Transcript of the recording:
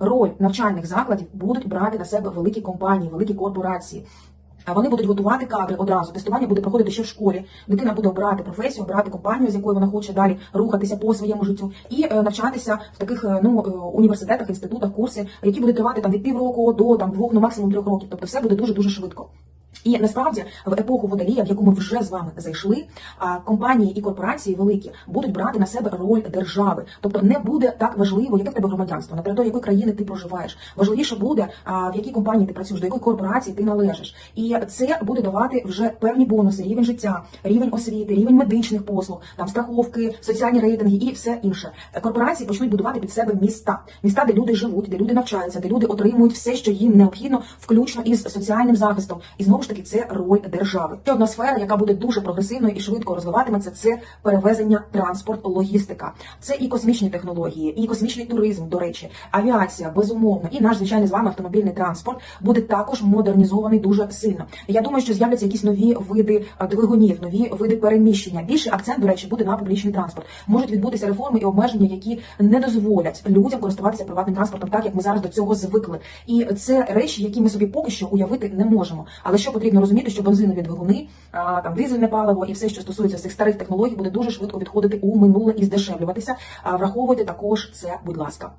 роль навчальних закладів будуть брати на себе великі компанії, великі корпорації. Вони будуть готувати кадри одразу. Тестування буде проходити ще в школі. Дитина буде обирати професію, обирати компанію, з якою вона хоче далі рухатися по своєму життю, і е, навчатися в таких е, ну е, університетах, інститутах, курси, які будуть тривати там від півроку до там двох, ну максимум трьох років. Тобто все буде дуже дуже швидко. І насправді в епоху водолія, в яку ми вже з вами зайшли, компанії і корпорації великі будуть брати на себе роль держави. Тобто не буде так важливо, яке в тебе громадянство, на території якої країни ти проживаєш. Важливіше буде, в якій компанії ти працюєш, до якої корпорації ти належиш. І це буде давати вже певні бонуси, рівень життя, рівень освіти, рівень медичних послуг, там страховки, соціальні рейтинги і все інше. Корпорації почнуть будувати під себе міста, міста, де люди живуть, де люди навчаються, де люди отримують все, що їм необхідно, включно із соціальним захистом. І знову ж таки, це роль держави. Ще одна сфера, яка буде дуже прогресивною і швидко розвиватиметься, це перевезення, транспорт, логістика. Це і космічні технології, і космічний туризм, до речі, авіація, безумовно, і наш звичайний з вами автомобільний транспорт буде також модернізований дуже сильно. Я думаю, що з'являться якісь нові види двигунів, нові види переміщення. Більший акцент, до речі, буде на публічний транспорт. Можуть відбутися реформи і обмеження, які не дозволять людям користуватися приватним транспортом, так як ми зараз до цього звикли. І це речі, які ми собі поки що уявити не можемо. Але що потрібно розуміти, що бензинові двигуни, а, там дизельне паливо і все, що стосується цих старих технологій, буде дуже швидко відходити у минуле і здешевлюватися. А враховуйте також це, будь ласка.